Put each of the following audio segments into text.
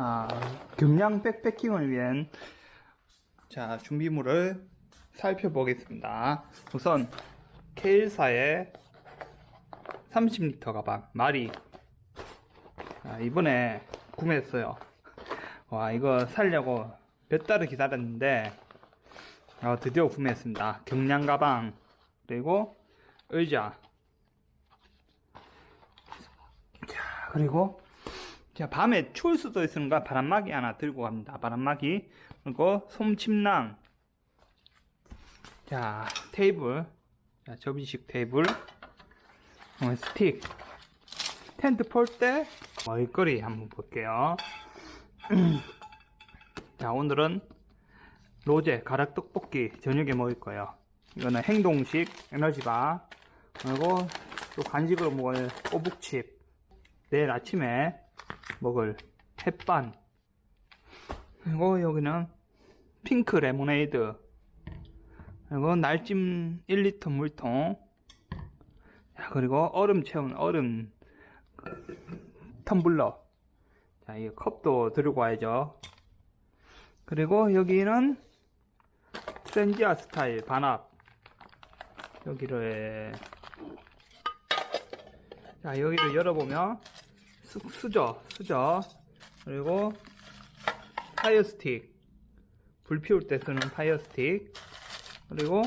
아, 경량 백패킹을 위한 자 준비물을 살펴보겠습니다. 우선 케일사의 30리터 가방 마리 아, 이번에 구매했어요. 와 이거 살려고 몇 달을 기다렸는데 어, 드디어 구매했습니다. 경량 가방 그리고 의자 자 그리고 자, 밤에 추울 수도 있으니까 바람막이 하나 들고 갑니다. 바람막이. 그리고 솜침낭. 자, 테이블. 자, 접이식 테이블. 어, 스틱. 텐트 폴때 먹을거리 한번 볼게요. 자, 오늘은 로제 가락 떡볶이 저녁에 먹을 거예요. 이거는 행동식 에너지바. 그리고 또 간식으로 먹을 꼬북칩. 내일 아침에 먹을 햇반. 그리고 여기는 핑크 레모네이드. 그리고 날찜 1리터 물통. 자, 그리고 얼음 채운 얼음. 텀블러. 자, 이 컵도 들고 와야죠. 그리고 여기는 트렌지아 스타일 반합. 여기를. 자 여기를 열어보면 수, 수저, 수저, 그리고 파이어 스틱, 불 피울 때 쓰는 파이어 스틱, 그리고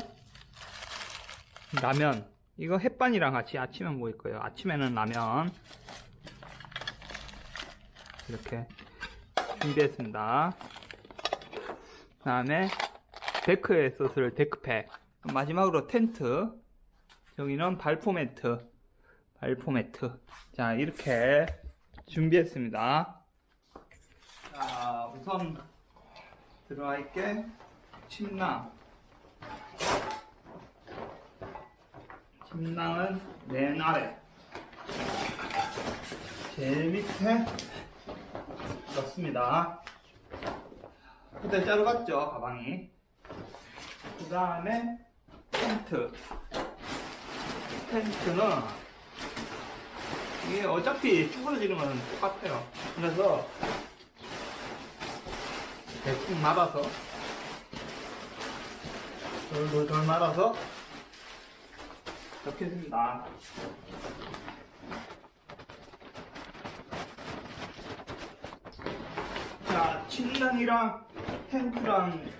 라면. 이거 햇반이랑 같이 아침에 먹을 거예요. 아침에는 라면. 이렇게 준비했습니다. 그 다음에 데크에 썼을 데크팩. 마지막으로 텐트. 여기는 발포 매트. 발포 매트. 자, 이렇게 준비했습니다. 자, 우선 들어가 있게 침낭. 침낭은 맨 아래. 제일 밑에 넣습니다. 그때 자루 갔죠, 가방이. 그 다음에 텐트. 텐트는 이게 어차피 쭈그러지는 건 똑같아요. 그래서 대충 말아서 돌돌돌 말아서 넣겠습니다. 자, 침낭이랑 텐트랑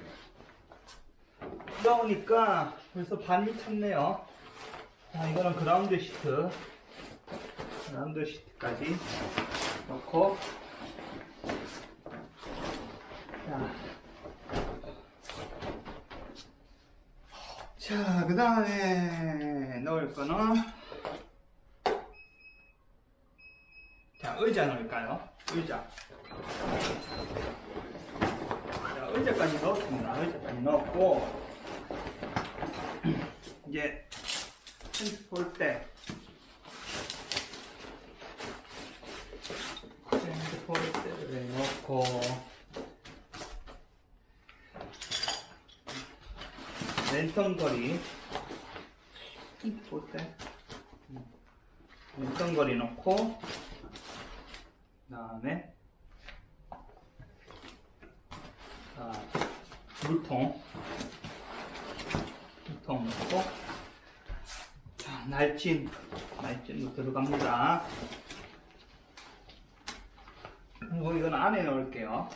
넣으니까 벌써 반이 찼네요. 자, 이거는 그라운드 시트. 라운드 시트까지 넣고 자, 자, 그 다음에 넣을 거는 자, 의자 넣을까요? 의자 자, 의자까지 넣었습니다. 의자까지 넣었고 이제 텐트 볼때 핸드폰을 넣고. 랜턴거리. 볼때 랜턴거리 넣고 그 다음에 자, 물통. 물통 넣고. 자, 날진. 날진도 들어갑니다 그리고 이건 안에 넣을게요.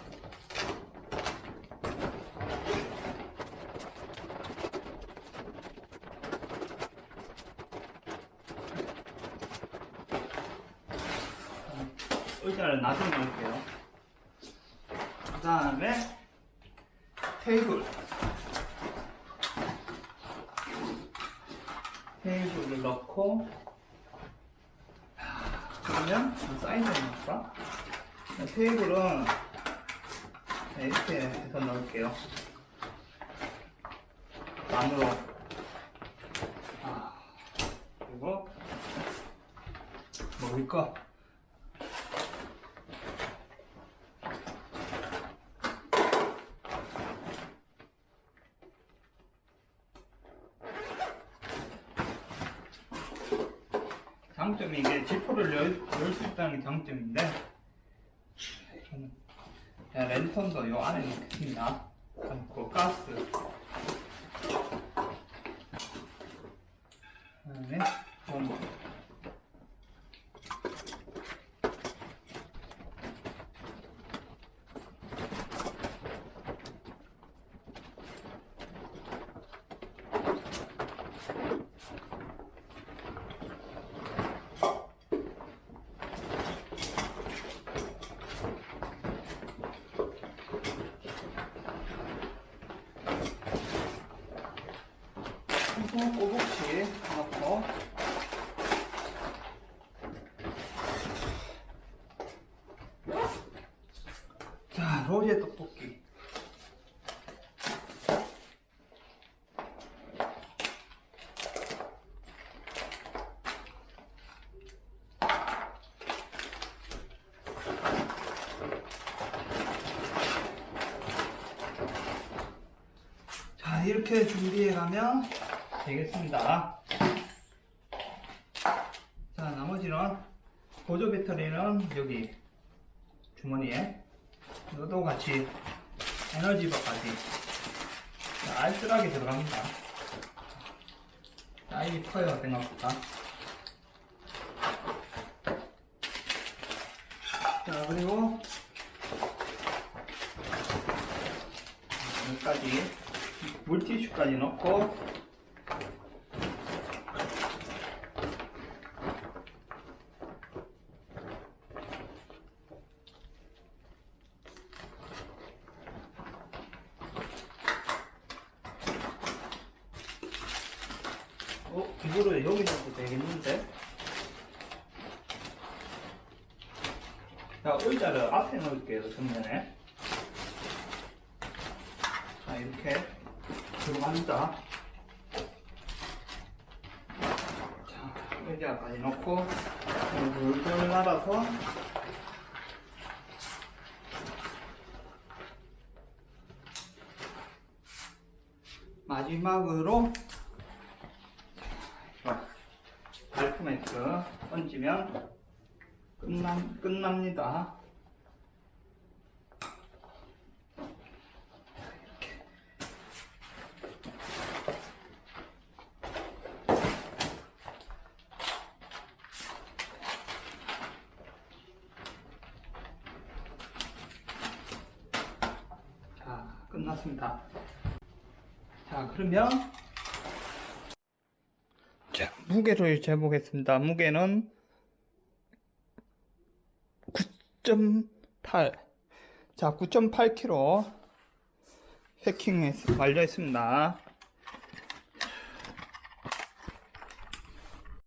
의자를 나중에 넣을게요. 그 다음에 테이블. 테이블을 넣고, 그러면 사이즈를 넣을까? 테이블은 네, 이렇게 해서 넣을게요. 안으로. 아, 그리고 먹을 거. 장점이 이게 지퍼를 열 수 있다는 게 장점인데 랜턴도 요 안에 넣겠습니다. 그리고 가스. 그다음에 전부. 그리고 꼬북치 넣고 자 로제 떡볶이. 자 이렇게 준비해 가면 되겠습니다. 자 나머지는 보조 배터리는 여기 주머니에 이것도 같이 에너지바까지 자, 알뜰하게 들어갑니다. 사이즈 커요 생각보다. 자 그리고 여기까지 물티슈까지 넣고 어? 이거를 여기 넣어도 되겠는데? 자, 의자를 앞에 넣을게요, 정면에. 자, 이렇게 들어갑니다. 자, 의자까지 넣고, 물을 말아서, 마지막으로, 발프맥스 얹으면 끝남, 끝납니다. 자, 끝났습니다. 자, 그러면 자, 무게를 재보겠습니다. 무게는 9.8. 자, 9.8kg 패킹 완료했습니다.